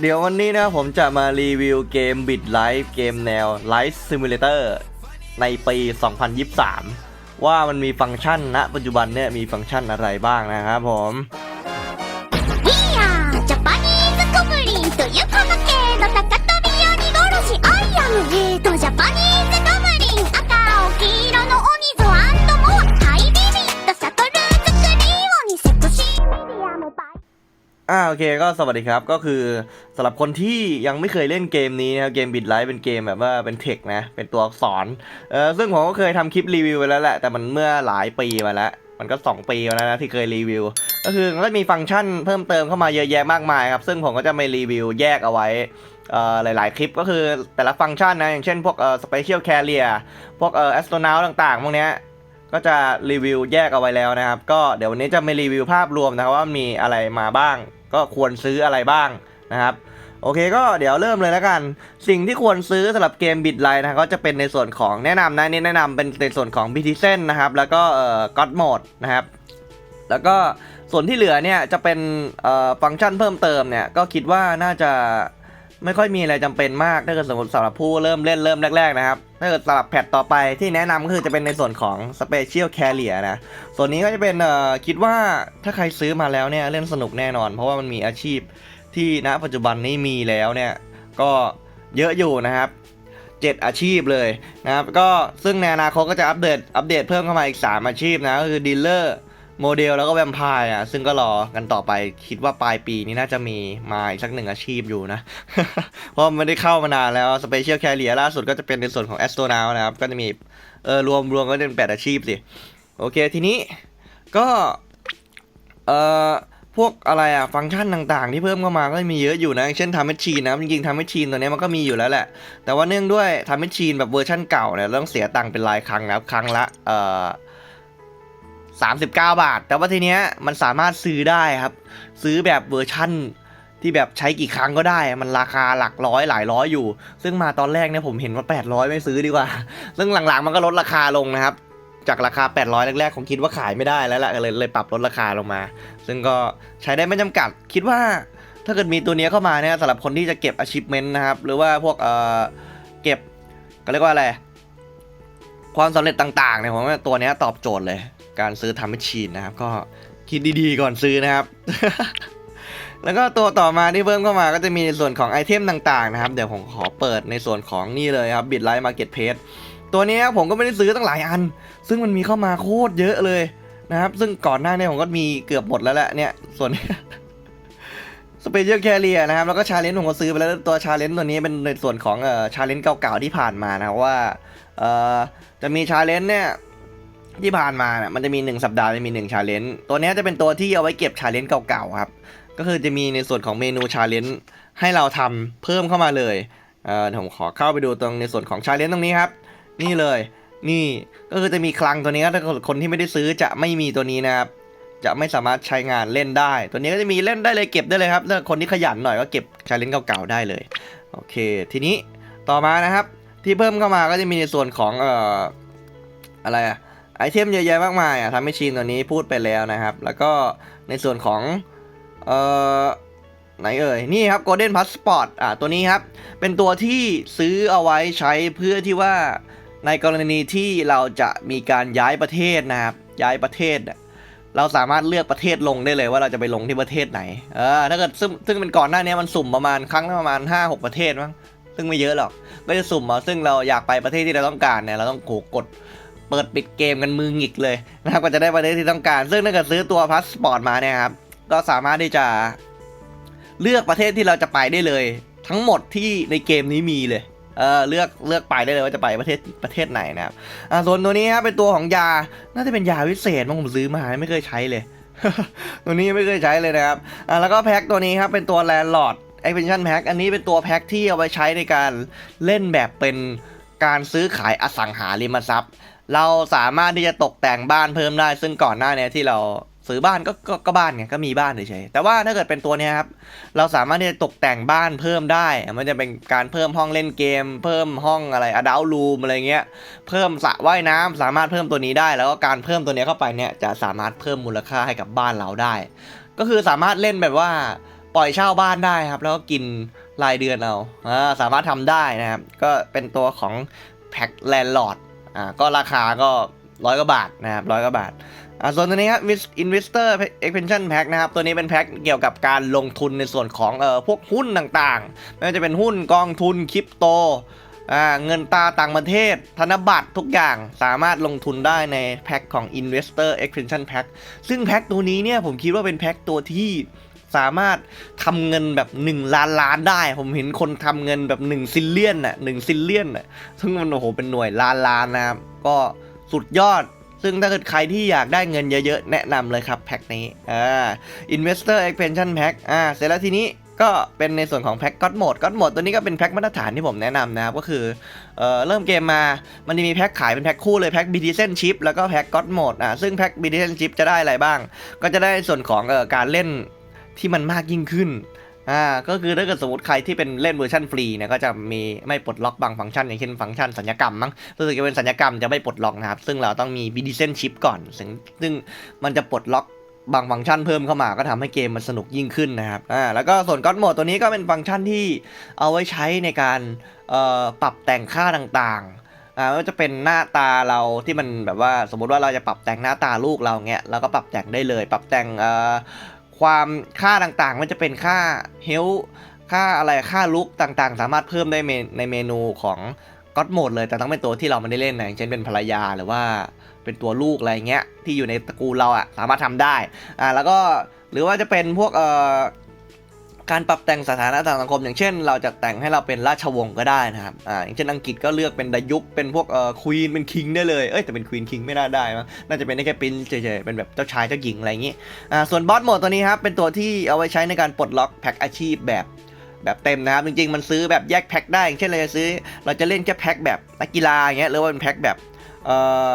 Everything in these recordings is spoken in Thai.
เดี๋ยววันนี้นะผมจะมารีวิวเกม Bit Life เกมแนว Life Simulator ในปี 2023 ว่ามันมีฟังก์ชันณปัจจุบันเนี่ยมีฟังก์ชันอะไรบ้างนะครับผม อ่าโอเคก็สวัสดีครับก็คือสำหรับคนที่ยังไม่เคยเล่นเกมนี้นะครับเกม Bit Life เป็นเกมแบบว่าเป็นเทคนะเป็นตัวอักษรเออซึ่งผมก็เคยทำคลิปรีวิวไปแล้วแหละแต่มันเมื่อหลายปีมาแล้ว มันก็ 2 ปีมาแล้วนะที่เคยรีวิว ก็คือมันก็มีฟังก์ชันเพิ่มเติมเข้ามาเยอะแยะมากมายครับซึ่งผมก็จะไม่รีวิวแยกเอาไว้อ่อหลาย ๆ คลิปก็คือแต่ละฟังก์ชันนะอย่างเช่นพวกเอ่อ special carrier พวกเอ่อ astronaut ต่างๆพวกเนี้ยก็จะรีวิวแยกเอาไว้แล้วนะครับ ก็เดี๋ยววันนี้จะไม่รีวิวภาพรวมนะครับว่ามีอะไรมาบ้าง ก็ควรซื้ออะไรบ้างนะครับโอเคก็เดี๋ยวเริ่มเลยแล้วกัน สิ่งที่ควรซื้อสำหรับเกมบิดไลน์นะก็จะเป็นในส่วนของแนะนำนะนี่แนะนำเป็นในส่วนของบิทิเซนนะครับ แล้วก็เอ่อก็อดโหมดนะครับ แล้วก็ส่วนที่เหลือเนี่ยจะเป็นเอ่อฟังก์ชันเพิ่มเติมเนี่ยก็คิดว่าน่าจะ ไม่ค่อยมีอะไรจำเป็นมากถ้าเกิดสมมติสำหรับผู้เริ่มเล่นเริ่มแรกๆนะครับถ้าเกิดสำหรับแพทต่อไปที่แนะนำก็คือจะเป็นในส่วนของ Special Carrier นะ ส่วนนี้ก็จะเป็นเอ่อคิดว่าถ้าใครซื้อมาแล้วเนี่ยเล่นสนุกแน่นอน เพราะว่ามันมีอาชีพที่ณปัจจุบันนี้มีแล้วเนี่ยก็เยอะอยู่นะครับ7 อาชีพเลยนะครับก็ซึ่งในอนาคตก็จะอัปเดตอัปเดตเพิ่มเข้ามาอีก 3 อาชีพนะก็คือดีลเลอร์ โมเดลแล้วก็แวมไพร์อะ ซึ่งก็รอกันต่อไปคิดว่าปลายปีนี้น่าจะมีมาอีกสักหนึ่งอาชีพอยู่นะ เพราะไม่ได้เข้ามานานแล้วสเปเชียลแคริเอล่าสุดก็จะเป็นในส่วนของแอสโตรนาวนะครับ ก็จะมีเออรวมรวมก็จะเป็นแปดอาชีพสิ โอเคทีนี้ก็ เอ่อพวกอะไรอะฟังก์ชันต่างๆ ที่เพิ่มเข้ามาก็มีเยอะอยู่นะเช่นทำแมชชีนนะจริงๆทำแมชชีนตัวนี้มันก็มีอยู่แล้วแหละ แต่ว่าเนื่องด้วยทำแมชชีนแบบเวอร์ชั่นเก่าเนี่ยต้องเสียตังค์เป็นรายครั้งนะครับครั้งละเอ่อ สามสิบเก้าบาท แต่ว่าทีเนี้ยมันสามารถซื้อได้ครับ ซื้อแบบเวอร์ชั่นที่แบบใช้กี่ครั้งก็ได้ มันราคาหลักร้อยหลายร้อยอยู่ ซึ่งมาตอนแรกเนี่ยผมเห็นว่า 800 ไม่ซื้อดีกว่า ซึ่งหลังๆมันก็ลดราคาลงนะครับ จากราคา 800 แรกๆ ผมคิดว่าขายไม่ได้แล้วแหละเลยเลยปรับลดราคาลงมา ซึ่งก็ใช้ได้ไม่จำกัด คิดว่าถ้าเกิดมีตัวเนี้ยเข้ามาเนี่ยสำหรับคนที่จะเก็บ achievement นะครับ หรือว่าพวกเอ่อเก็บก็เรียกว่าอะไร ความสำเร็จต่างๆเนี่ยผมว่าตัวเนี้ยตอบโจทย์เลย การซื้อทำให้ชีนนะครับ ก็คิดดีๆก่อนซื้อนะครับ แล้วก็ตัวต่อมาที่เพิ่มเข้ามาก็จะมีในส่วนของไอเทมต่างๆนะครับ เดี๋ยวผมขอเปิดในส่วนของนี่เลยครับ Bitlight Marketplace ตัวนี้ผมก็ไม่ได้ซื้อตั้งหลายอัน ซึ่งมันมีเข้ามาโคตรเยอะเลยนะครับ ซึ่งก่อนหน้าเนี้ผมก็มีเกือบหมดแล้วแหละเนี่ย ส่วนสเปเชียลแคเรียนะครับ แล้วก็ชาเลนจ์ผมก็ซื้อไปแล้วตัวชาเลนจ์ตัวนี้เป็นในส่วนของเอ่อชาเลนจ์เก่าๆที่ผ่านมานะว่าเอ่อจะมีชาเลนจ์เนี่ย ที่ผ่านมาเนี่ยมันจะมี 1 สัปดาห์จะมี1ชาเลนจ์ตัวนี้จะเป็นตัวที่เอาไว้เก็บชาเลนจ์เก่าๆครับ ก็คือจะมีในส่วนของเมนูชาเลนจ์ให้เราทำเพิ่มเข้ามาเลยเอ่อผมขอเข้าไปดูตรงในส่วนของชาเลนจ์ตรงนี้ครับ นี่เลย นี่ก็คือจะมีคลังตัวนี้ถ้าคนที่ไม่ได้ซื้อจะไม่มีตัวนี้นะครับจะไม่สามารถใช้งานเล่นได้ ตัวนี้ก็จะมีเล่นได้เลยเก็บได้เลยครับถ้าคนที่ขยันหน่อยก็เก็บชาเลนจ์เก่าๆได้เลยโอเค ทีนี้ต่อมานะครับ ที่เพิ่มเข้ามาก็จะมีในส่วนของเอ่ออะไรอะ ไอเทมเยอะแยะมากมายอะทำให้ชีนตัวนี้พูดไปแล้วนะครับ แล้วก็ในส่วนของเอ่อไหนเอ่ย นี่ครับ Golden Passport อ่าตัวนี้ครับ เป็นตัวที่ซื้อเอาไว้ใช้เพื่อที่ว่าในกรณีที่เราจะมีการย้ายประเทศนะครับ ย้ายประเทศน่ะเราสามารถเลือกประเทศลงได้เลยว่าเราจะไปลงที่ประเทศไหน เออ ถ้าเกิดซึ่งซึ่งเป็นก่อนหน้านี้มันสุ่มประมาณครั้งละประมาณ 5-6 ประเทศมั้ง ซึ่งไม่เยอะหรอก ก็จะสุ่มเอาซึ่งเราอยากไปประเทศที่เราต้องการเนี่ย เราต้องโขกด เปิดปิดเกมกันมือหงิกเลยนะครับก็จะได้ประเทศที่ต้องการ ซึ่งถ้าเกิดซื้อตัวพาสปอร์ตมาเนี่ยครับก็สามารถที่จะเลือกประเทศที่เราจะไปได้เลย ทั้งหมดที่ในเกมนี้มีเลยเออเลือกเลือกไปได้เลยว่าจะไปประเทศประเทศไหนนะครับอ่าส่วนตัวนี้ครับเป็นตัวของยาน่าจะเป็นยาวิเศษมั้งผมซื้อมาไม่เคยใช้เลยตัวนี้ไม่เคยใช้เลยนะครับอ่าแล้วก็แพ็คตัวนี้ครับเป็นตัวแลนด์ลอร์ด expansion pack อันนี้เป็นตัวแพ็คที่เอาไว้ใช้ในการเล่นแบบเป็นการซื้อขายอสังหาริมทรัพย์ เราสามารถที่จะตกแต่งบ้านเพิ่มได้ ซึ่งก่อนหน้าเนี้ที่เราซื้อบ้านก็ก็ก็บ้านไงก็มีบ้านเฉยๆแต่ว่าถ้าเกิดเป็นตัวนี้ครับเราสามารถที่จะตกแต่งบ้านเพิ่มได้ มันจะเป็นการเพิ่มห้องเล่นเกม เพิ่มห้องอะไรอดาลรูมอะไรเงี้ยเพิ่มสระว่ายน้ำสามารถเพิ่มตัวนี้ได้ แล้วก็การเพิ่มตัวนี้เข้าไปเนี่ยจะสามารถเพิ่มมูลค่าให้กับบ้านเราได้ ก็คือสามารถเล่นแบบว่าปล่อยเช่าบ้านได้ครับ แล้วก็กินรายเดือนเอาสามารถทำได้นะครับก็เป็นตัวของแพ็คแลนด์ลอร์ด อ่าก็ราคาก็ร้อยกว่าบาทนะครับร้อยกว่าบาทอ่าส่วนตัวนี้ครับ Investor Expansion Pack นะครับ ตัวนี้เป็นแพ็คเกี่ยวกับการลงทุนในส่วนของเอ่อพวกหุ้นต่างๆ ไม่ว่าจะเป็นหุ้นกองทุนคริปโตอ่าเงินตราต่างประเทศ ธนบัตรทุกอย่างสามารถลงทุนได้ในแพ็คของ Investor Expansion Pack ซึ่งแพ็คตัวนี้เนี่ยผมคิดว่าเป็นแพ็คตัวที่ สามารถทำเงินแบบ 1 ล้านล้านได้ ผมเห็นคนทำเงินแบบ1ซิลเลียนน่ะหนึ่งซิลเลียนน่ะซึ่งมันโอ้โหเป็นหน่วยล้านล้านนะครับ ก็สุดยอดซึ่งถ้าเกิดใครที่อยากได้เงินเยอะๆ แนะนำเลยครับแพ็คนี้อ่า Investor Expansion Pack อ่าเสร็จแล้วทีนี้ก็เป็นในส่วนของแพ็คก็ d โหมดก็ d โหมดตัวนี้ก็เป็นแพ็คมาตรฐานที่ผมแนะนำนะครับ ก็คือเอ่อเริ่มเกมมามันจะมีแพ็คขายเป็นแพ็คคู่เลยแพ็ค b t c e n Chip แล้วก็แพ็คก็ d โหมดอ่าซึ่งแพ็ค b t c e n Chip จะได้อะไรบ้าง ก็จะได้ส่วนของเอ่อการเล่น ที่มันมากยิ่งขึ้นอ่าก็คือถ้าเกิดสมมติใครที่เป็นเล่นเวอร์ชันฟรีเนี่ยก็จะมีไม่ปลดล็อกบางฟังก์ชัน อย่างเช่นฟังก์ชันสัญญกรรมมั้งรู้สึกจะเป็นสัญญกรรมจะไม่ปลดล็อกนะครับ ซึ่งเราต้องมี b t c e n Chip ก่อน ซึ่งซึ่งมันจะปลดล็อกบางฟังก์ชันเพิ่มเข้ามาก็ทำให้เกมมันสนุกยิ่งขึ้นนะครับอ่าแล้วก็ส่วนก็ d โหมดตัวนี้ก็เป็นฟังก์ชันที่เอาไว้ใช้ในการเอ่อปรับแต่งค่าต่างๆอ่าไม่ว่าจะเป็นหน้าตาเราที่มันแบบว่าสมมติว่าเราจะปรับแต่งหน้าตาลูกเราเงี้ยเราก็ปรับแต่งได้เลย ปรับแต่งเอ่อ ความค่าต่างๆ มันจะเป็นค่าเฮลค่าอะไรค่าลุกต่างๆ สามารถเพิ่มได้เมในเมนูของก็อดโหมดเลยแต่ต้องเป็นตัวที่เราไม่ได้เล่นนะอย่างเช่นเป็นภรรยาหรือว่าเป็นตัวลูกอะไรเงี้ยที่อยู่ในตระกูลเราอะสามารถทำได้อ่าแล้วก็หรือว่าจะเป็นพวกเอ่อ การปรับแต่งสถานะทางสังคม อย่างเช่น เราจะแต่งให้เราเป็นราชวงศ์ก็ได้นะครับอ่าอย่างเช่นอังกฤษก็เลือกเป็นดายุคเป็นพวกเอ่อควีนเป็นคิงได้เลยเอ้ยแต่เป็นควีนคิงไม่น่าได้มั้งน่าจะเป็นได้แค่ปรินเฉยๆเป็นแบบเจ้าชายเจ้าหญิงอะไรอย่างงี้อ่าส่วนบอสโหมดตัวนี้ครับเป็นตัวที่เอาไว้ใช้ในการปลดล็อกแพ็คอาชีพแบบแบบเต็มนะครับจริงๆ มันซื้อแบบแยกแพ็คได้อย่างเช่นเราจะซื้อ เราจะเล่นแค่แพ็คแบบนักกีฬาอย่างเงี้ยหรือว่าเป็นแพ็คแบบเอ่อ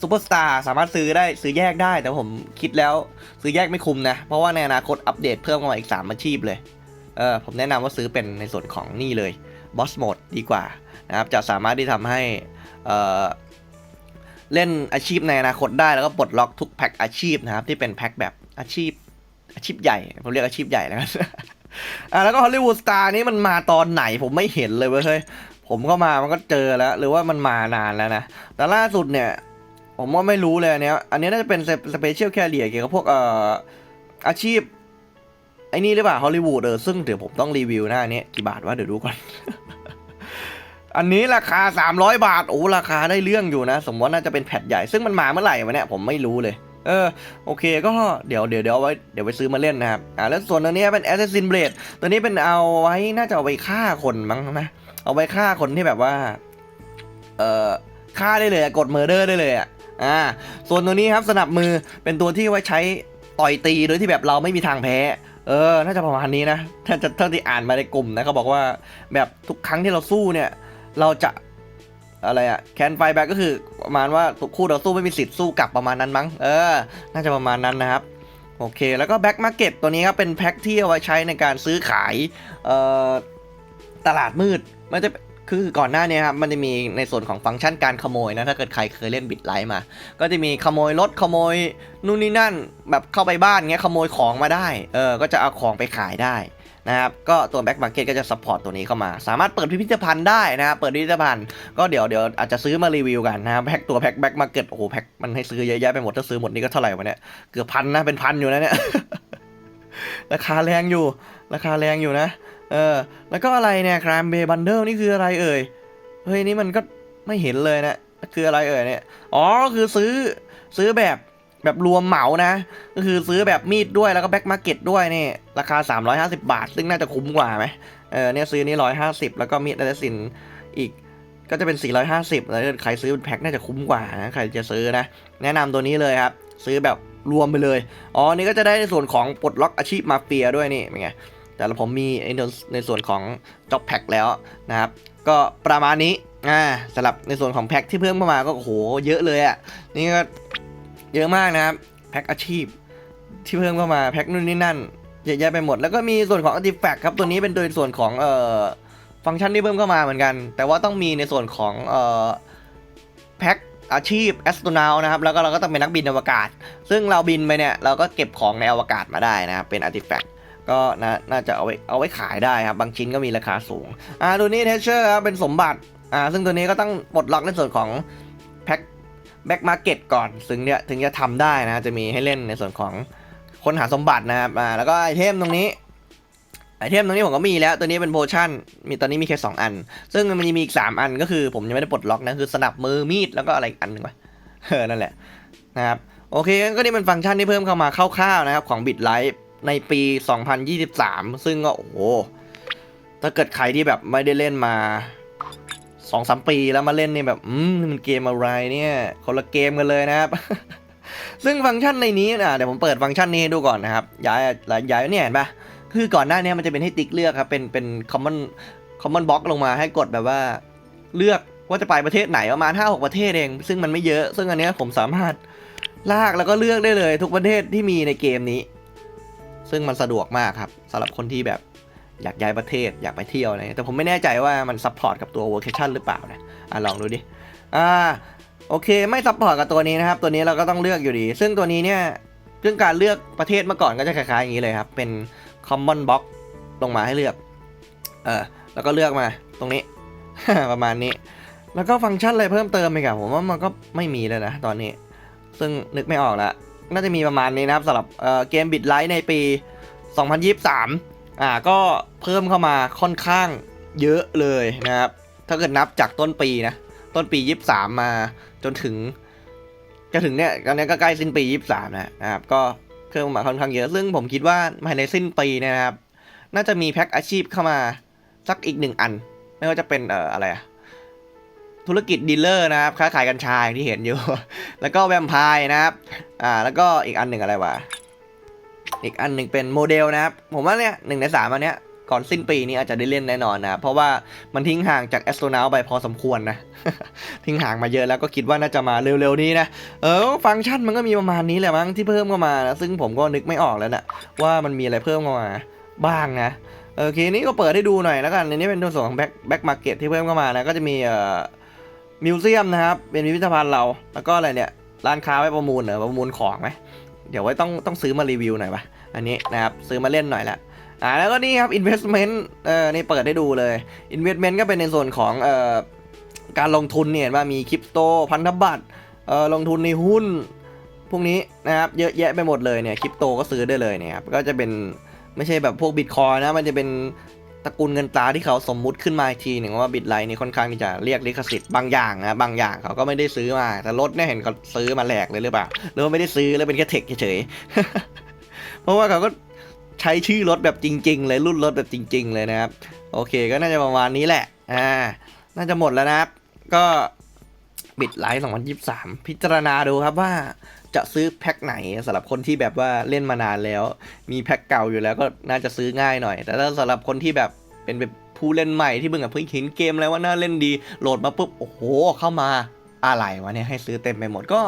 ซูเปอร์สตาร์สามารถซื้อได้ซื้อแยกได้ แต่ผมคิดแล้วซื้อแยกไม่คุ้มนะ เพราะว่าในอนาคตอัปเดตเพิ่มเข้ามาอีก 3 อาชีพเลยเออผมแนะนำว่าซื้อเป็นในส่วนของนี่เลยบอสโหมดดีกว่านะครับจะสามารถที่ทำให้เออเล่นอาชีพในอนาคตได้แล้วก็ปลดล็อกทุกแพ็คอาชีพนะครับ ที่เป็นแพ็คแบบอาชีพอาชีพใหญ่ ผมเรียกอาชีพใหญ่แล้วกันอะแล้วก็ฮอลลีวูดสตาร์นี้มันมาตอนไหนผมไม่เห็นเลยเว้ยเฮ้ยผมก็มามันก็เจอแล้ว หรือว่ามันมานานแล้วนะแต่ล่าสุดเนี่ย ผมว่าไม่รู้เลยอันเนี้ย อันนี้น่าจะเป็นสเปเชียลแคเรียเกี่ยวกับพวกเอ่ออาชีพไอ้นี่หรือเปล่าฮอลลีวูดเออซึ่งเดี๋ยวผมต้องรีวิวหน้านี้กี่บาทวะเดี๋ยวดูก่อน อันนี้ราคา 300 บาท โอ้ราคาได้เรื่องอยู่นะ สมมติน่าจะเป็นแพทใหญ่ ซึ่งมันมาเมื่อไหร่วะเนี่ยผมไม่รู้เลย เออโอเคก็เดี๋ยวเดี๋ยวเดี๋ยวไว้เดี๋ยวไปซื้อมาเล่นนะครับ อ่าแล้วส่วนตัวนี้เป็น Assassin Blade ตัวนี้เป็นเอาไว้น่าจะเอาไว้ฆ่าคนมั้งนะ เอาไว้ฆ่าคนที่แบบว่า เอ่อฆ่าได้เลยกดเมอร์เดอร์ได้เลยอะ อ่าส่วนตัวนี้ครับสนับมือเป็นตัวที่ไว้ใช้ต่อยตีโดยที่แบบเราไม่มีทางแพ้ เออ น่าจะประมาณนี้นะถ้าจะเท่าที่อ่านมาในกลุ่มนะเขาบอกว่าแบบทุกครั้งที่เราสู้เนี่ย เราจะอะไรอะแคนไฟแบ็กก็คือประมาณว่าทุกคู่เราสู้ไม่มีสิทธิ์สู้กลับประมาณนั้นมั้ง เออ น่าจะประมาณนั้นนะครับ โอเค แล้วก็แบ็กมาร์เก็ตตัวนี้ครับเป็นแพ็คที่เอาไว้ใช้ในการซื้อขายเอ่อตลาดมืดมันจะ คือก่อนหน้านี้ครับมันจะมีในส่วนของฟังก์ชันการขโมยนะถ้าเกิดใครเคยเล่นบิตไลท์มา ก็จะมีขโมยรถขโมยนู่นนี่นั่น แบบเข้าไปบ้านเงี้ยขโมยของมาได้เออก็จะเอาของไปขายได้นะครับก็ตัวแบ็กมาร์เก็ตก็จะซัพพอร์ตตัวนี้เข้ามา สามารถเปิดพิพิธภัณฑ์ได้นะครับเปิดพิพิธภัณฑ์ก็เดี๋ยวเดี๋ยวอาจจะซื้อมารีวิวกันนะครับแพ็คตัวแพ็คแบ็กมาร์เก็ตโอ้โหแพ็คมันให้ซื้อเยอะแยะไปหมดถ้าซื้อหมดนี่ก็เท่าไหร่วะเนี่ยเกือบพันนะเป็นพันอยู่นะเนี่ยราคาแรงอยู่ ราคาแรงอยู่นะ เออ แล้วก็อะไรเนี่ยครามเบย์บันเดิลนี่คืออะไรเอ่ย เฮ้ยนี่มันก็ไม่เห็นเลยนะ คืออะไรเอ่ยเนี่ย อ๋อ คือซื้อซื้อแบบแบบรวมเหมานะ ก็คือซื้อแบบมีดด้วยแล้วก็แบ็กมาร์เก็ตด้วยนี่ ราคา 350 บาท ซึ่งน่าจะคุ้มกว่าไหมเออเนี่ยซื้อนี่150 แล้วก็มีดแอสซินอีกก็จะเป็น 450 แล้วใครซื้อเป็นแพ็คน่าจะคุ้มกว่านะ ใครจะซื้อนะ แนะนำตัวนี้เลยครับ ซื้อแบบรวมไปเลย อ๋อ นี่ก็จะได้ในส่วนของปลดล็อกอาชีพมาเฟียด้วยนี่เป็นไง แต่ละผมมีในในส่วนของ Job Pack แล้วนะครับ ก็ประมาณนี้อ่าสำหรับในส่วนของแพ็คที่เพิ่มเข้ามาก็โหเยอะเลยอะ่ะนี่ก็เยอะมากนะครับแพ็คอาชีพที่เพิ่มเข้ามาแพ็คนู่นนี่นั่นเยอะแยะไปหมด แล้วก็มีส่วนของ Artifact ครับตัวนี้เป็นโดยส่วนของเอ่อฟังก์ชันที่เพิ่มเข้ามาเหมือนกัน แต่ว่าต้องมีในส่วนของเอ่อแพ็คอาชีพแอสโตรนาวนะครับ แล้วก็เราก็ต้องเป็นนักบินอวกาศ ซึ่งเราบินไปเนี่ยเราก็เก็บของในอวกาศมาได้นะครับเป็น Artifact ก็ น่าน่าจะเอาไว้เอาไว้ขายได้ครับ บางชิ้นก็มีราคาสูง อ่าตัวนี้เทเชอร์ครับเป็นสมบัติ อ่า ซึ่งตัวนี้ก็ต้องปลดล็อกในส่วนของแพ็คแบ็กมาร์เก็ตก่อน ถึงเนี่ยถึงจะทำได้นะ จะมีให้เล่นในส่วนของค้นหาสมบัตินะครับ อ่า แล้วก็ไอเทมตรงนี้ ไอเทมตรงนี้ผมก็มีแล้ว ตัวนี้เป็นโพชั่น มีตอนนี้มีแค่สองอัน ซึ่งมันมีอีกสามอันก็คือ ผมยังไม่ได้ปลดล็อกนะ คือสนับมือมีดแล้วก็อะไรอีกอันหนึ่งวะเออ นั่นแหละ นะครับ โอเค ก็นี่เป็นฟังก์ชันที่เพิ่มเข้ามาคร่าวๆนะครับของ BitLife ในปี 2023 ซึ่งก็โอ้โห ถ้าเกิดใครที่แบบไม่ได้เล่นมาสองสามปีแล้วมาเล่นนี่แบบ อืมมันเกมอะไรเนี่ยคนละเกมกันเลยนะครับ ซึ่งฟังก์ชันในนี้นะเดี๋ยวผมเปิดฟังก์ชันนี้ให้ดูก่อนนะครับ ย้ายย้ายเนี่ยเห็นปะคือก่อนหน้านี้มันจะเป็นให้ติ๊กเลือกครับเป็นเป็น common common box ลงมาให้กดแบบว่า เลือกว่าจะไปประเทศไหนประมาณ5-6ประเทศเอง ซึ่งมันไม่เยอะ ซึ่งอันนี้ผมสามารถลากแล้วก็เลือกได้เลย ทุกประเทศที่มีในเกมนี้ ซึ่งมันสะดวกมากครับสำหรับคนที่แบบอยากย้ายประเทศอยากไปเที่ยวอะไรเงี้ยแต่ผมไม่แน่ใจว่ามันซัพพอร์ตกับตัว vocation หรือเปล่านะอะลองดูดิอ่าโอเคไม่ซัพพอร์ตกับตัวนี้นะครับ ตัวนี้เราก็ต้องเลือกอยู่ดี ซึ่งตัวนี้เนี่ยซึ่องการเลือกประเทศเมื่อก่อนก็จะคล้ายๆอย่างนี้เลยครับ เป็น common box ลงมาให้เลือก เออแล้วก็เลือกมาตรงนี้ ประมาณนี้ แล้วก็ฟังก์ชันอะไรเพิ่มเติมไหมครับผมว่ามันก็ไม่มีเลยนะตอนนี้ ซึ่งนึกไม่ออกละ น่าจะมีประมาณนี้นะครับสำหรับเเกมบิดไลท์ในปี 2023 อ่าก็เพิ่มเข้ามาค่อนข้างเยอะเลยนะครับ ถ้าเกิดนับจากต้นปีนะ ต้นปี 23 มาจนถึงจะถึงเนี่ยตอนนี้ก็ใกล้สิ้นปี 23 นะนะครับ ก็เพิ่มมาค่อนข้างเยอะ ซึ่งผมคิดว่าภายในสิ้นปีนยนะครับ น่าจะมีแพ็กอาชีพเข้ามาสักอีกหนึ่งอัน ไม่ว่าจะเป็นเอ่ออะไรอะ ธุรกิจดีลเลอร์นะครับค้าขายกัญชาอย่างที่เห็นอยู่ แล้วก็แวมไพร์นะครับอ่าแล้วก็อีกอันหนึ่งอะไรวะอีกอันหนึ่งเป็นโมเดลนะครับ ผมว่าเนี่ยหนึ่งในสามอันเนี้ยก่อนสิ้นปีนี้อาจจะได้เล่นแน่นอนนะเพราะว่ามันทิ้งห่างจากแอสโตรน u t ไปพอสมควรนะ ทิ้งห่างมาเยอะแล้วก็คิดว่าน่าจะมาเร็วๆนี้นะ เออ ฟังก์ชันมันก็มีประมาณนี้แหละมั้งที่เพิ่มเข้ามานะซึ่งผมก็นึกไม่ออกแล้วนะว่ามันมีอะไรเพิ่มเข้ามาบ้างนะโอเคนี้ก็เปิดให้ดูหน่อยแล้วกันอันนี้เป็นตัวส่วนของแบ็คแบ็คมาร์เก็ตที่เพิ่มเข้ามานะก็จะมีเอ่อ มิวเซียมนะครับ เป็นพิพิธภัณฑ์เรา แล้วก็อะไรเนี่ย ร้านค้าไว้ประมูลเหรอประมูลของไหมเดี๋ยวไว้ต้องต้องซื้อมารีวิวหน่อยปะอันนี้นะครับ ซื้อมาเล่นหน่อยละอ่าแล้วก็นี่ครับ investment เอ่อนี่เปิดให้ดูเลย investment ก็เป็นในส่วนของเอ่อการลงทุนเนี่ยว่ามีคริปโตพันธบัตรเอ่อลงทุนในหุ้นพวกนี้นะครับเยอะแยะไปหมดเลยเนี่ยคริปโตก็ซื้อได้เลยเนี่ยครับก็จะเป็นไม่ใช่แบบพวกบิตคอยนะมันจะเป็น ระกูลเงินตราที่เขาสมมุติขึ้นมาทีหนึ่งว่าบิตไลน์นี่ค่อนข้างที่จะเรียกลิขสิทธิ์บางอย่างนะบางอย่างเขาก็ไม่ได้ซื้อมา แต่รถเนี่ยเห็นเขาซื้อมาแหลกเลยหรือเปล่าหรือว่าไม่ได้ซื้อแล้วเป็นแค่เทคเฉยๆเพราะว่าเขาก็ใช้ชื่อรถแบบจริง ๆ เลยรุ่นรถแบบจริง ๆ เลยนะครับ โอเคก็น่าจะประมาณนี้แหละอ่าน่าจะหมดแล้วนะครับ ก็บิตไลท์2023 พิจารณาดูครับว่า จะซื้อแพ็คไหนสำหรับคนที่แบบว่าเล่นมานานแล้ว มีแพ็คเก่าอยู่แล้วก็น่าจะซื้อง่ายหน่อย แต่ถ้าสำหรับคนที่แบบเป็นแบบผู้เล่นใหม่ที่เพิ่งเพิ่งเห็นเกมแล้วว่าน่าเล่นดีโหลดมาปุ๊บโอ้โหเข้ามาอะไรวะเนี่ยให้ซื้อเต็มไปหมดก็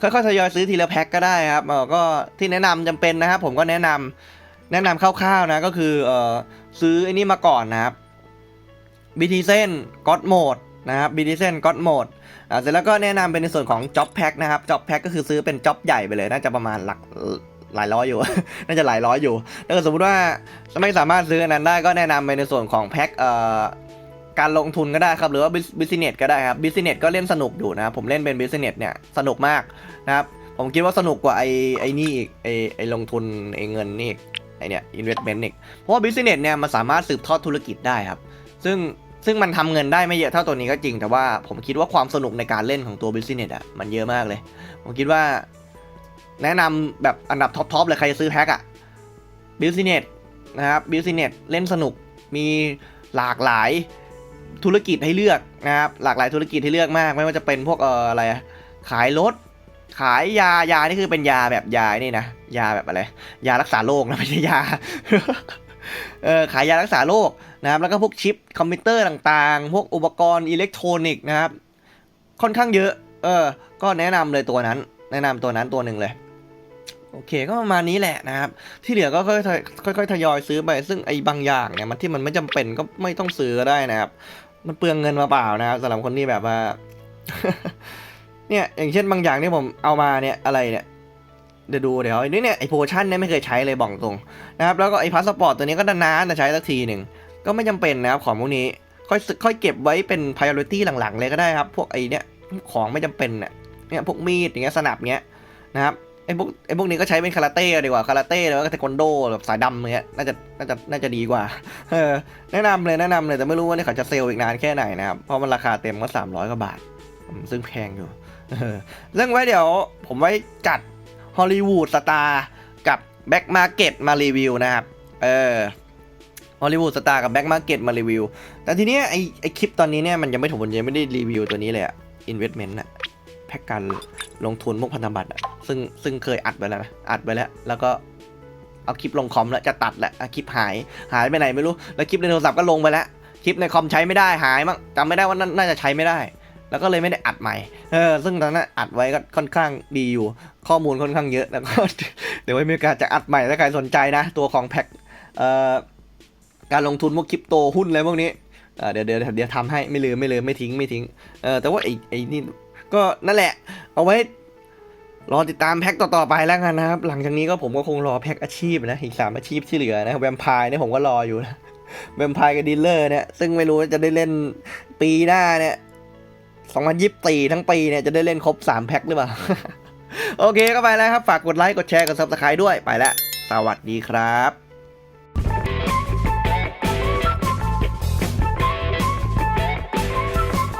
ค่อยๆทยอยซื้อทีละแพ็คก็ได้ครับก็ที่แนะนำจำเป็นนะครับผมก็แนะนำแนะนำคร่าวๆนะก็คือเออซื้อไอ้นี่มาก่อนนะครับบีทีเซนก็อดโหมด นะครับบีทีเซนก็อดโหมดอ่าเสร็จแล้วก็แนะนำเป็นในส่วนของ Job Pack นะครับ Job Pack ก็คือซื้อเป็น Job ใหญ่ไปเลย น่าจะประมาณหลักหลายร้อยอยู่ น่าจะหลายร้อยอยู่ ถ้าเกิดสมมติว่าไม่สามารถซื้ออันนั้นได้ก็แนะนำไปในส่วนของแพ็คเอ่อการลงทุนก็ได้ครับ หรือว่าบิสเนสก็ได้ครับบิสเนสก็เล่นสนุกอยู่นะครับผมเล่นเป็นบิสเนสเนี่ยสนุกมากนะครับผมคิดว่าสนุกกว่าไอ้ไอ้นี่อีกไอ้ไอ้ลงทุนไอ้เงินนี่อีกไอ้เนี่ย investment อีกเพราะว่าบิสเนสเนี่ยมันสามารถสืบทอดธุรกิจได้ครับ ซึ่ง ซึ่งมันทำเงินได้ไม่เยอะเท่าตัวนี้ก็จริง แต่ว่าผมคิดว่าความสนุกในการเล่นของตัวบิสเนสอะมันเยอะมากเลย ผมคิดว่า แนะนำแบบอันดับท็อปๆเลยใครจะซื้อแพ็คอะบิสเนสนะครับบิสเนสเล่นสนุกมีหลากหลายธุรกิจให้เลือกนะครับหลากหลายธุรกิจให้เลือกมาก ไม่ว่าจะเป็นพวกเอ่ออะไรขายรถขายยายานี่คือเป็นยาแบบยานี่นะยาแบบอะไร ยารักษาโรคนะไม่ใช่ยาเออขายยารักษาโรค นะครับแล้วก็พวกชิปคอมพิวเตอร์ต่างๆ พวกอุปกรณ์อิเล็กทรอนิกส์นะครับ ค่อนข้างเยอะ เออ ก็แนะนำเลยตัวนั้น แนะนำตัวนั้นตัวหนึ่งเลย โอเคก็ประมาณนี้แหละนะครับ ที่เหลือก็ค่อยๆค่อยๆทยอยซื้อไป ซึ่งไอ้บางอย่างเนี่ยมันที่มันไม่จำเป็นก็ไม่ต้องซื้อก็ได้นะครับ มันเปลืองเงินมาเปล่านะครับสำหรับคนที่แบบว่า เนี่ย อย่างเช่นบางอย่างที่ผมเอามาเนี่ยอะไรเนี่ยเดี๋ยวดูเดี๋ยวไอ้นี่เนี่ยไอโพชั่นเนี่ยไม่เคยใช้เลยบอกตรงนะครับแล้วก็ไอพาสปอร์ตตัวนี้ก็นานๆจะใช้สักทีหนึ่ง ก็ไม่จำเป็นนะครับของพวกนี้ค่อยค่อยเก็บไว้เป็น priority หลังๆ เลยก็ได้ครับ พวกไอเนี่ยของไม่จำเป็นเนี่ยเนี่ยพวกมีดอย่างเงี้ยสนับเงี้ยนะครับไอ้พวกไอ้พวกนี้ก็ใช้เป็นคาราเต้ดีกว่าคาราเต้แล้วก็เทควันโดแบบสายดำเงี้ยน่าจะน่าจะน่าจะดีกว่าเออแนะนำเลยแนะนำเลยแต่ไม่รู้ว่านี่เขาจะเซลล์อีกนานแค่ไหนนะครับเพราะมันราคาเต็มก็300กว่าบาท ซึ่งแพงอยู่เรื่องไว้เดี๋ยวผมไว้จัดฮอลลีวูดสตาร์กับแบ็กมาเก็ตมารีวิวนะครับ เออ ฮอลลีวูดสตาร์กับแบ็กมาร์เก็ตมารีวิว แต่ทีเนี้ยไอไอคลิปตอนนี้เนี่ยมันยังไม่ถูกผมยังไม่ได้รีวิวตัวนี้เลยอะอินเวสเมนต์อะแพ็กการลงทุนพวกพันธบัตรอะซึ่งซึ่งเคยอัดไปแล้วนะอัดไปแล้ว แล้วก็เอาคลิปลงคอมแล้วจะตัดแล้วอะคลิปหายหายไปไหนไม่รู้ แล้วคลิปในโทรศัพท์ก็ลงไปแล้ว คลิปในคอมใช้ไม่ได้หายมั้งจำไม่ได้ว่าน่าน่าจะใช้ไม่ได้ แล้วก็เลยไม่ได้อัดใหม่ เออ ซึ่งตอนนั้นอัดไว้ก็ค่อนข้างดีอยู่ ข้อมูลค่อนข้างเยอะ แล้วก็เดี๋ยวไว้มีโอกาสจะอัดใหม่ถ้าใครสนใจนะ ตัวของแพ็คเอ่อ การลงทุนพวกคริปโตหุ้นอะไรพวกนี้เดี๋ยวเดี๋ยวเดี๋ยวทำให้ไม่ลืมไม่ลืมไม่ทิ้งไม่ทิ้งเออแต่ว่าไอ้ไอ้นี่ก็นั่นแหละ เอาไว้รอติดตามแพ็คต่อๆไปแล้วกันนะครับ หลังจากนี้ก็ผมก็คงรอแพ็คอาชีพนะ อีกสามอาชีพที่เหลือนะแวมไพร์เนี่ยผมก็รออยู่นะแวมไพร์กับดีลเลอร์เนี่ยซึ่งไม่รู้จะได้เล่นปีหน้าเนี่ยสองพันยี่สิบสี่ทั้งปีเนี่ยจะได้เล่นครบสามแพ็คหรือเปล่า โอเคก็ไปแล้วครับ ฝากกดไลค์กดแชร์กดซับสไครต์ด้วยไปแล้ว สวัสดีครับ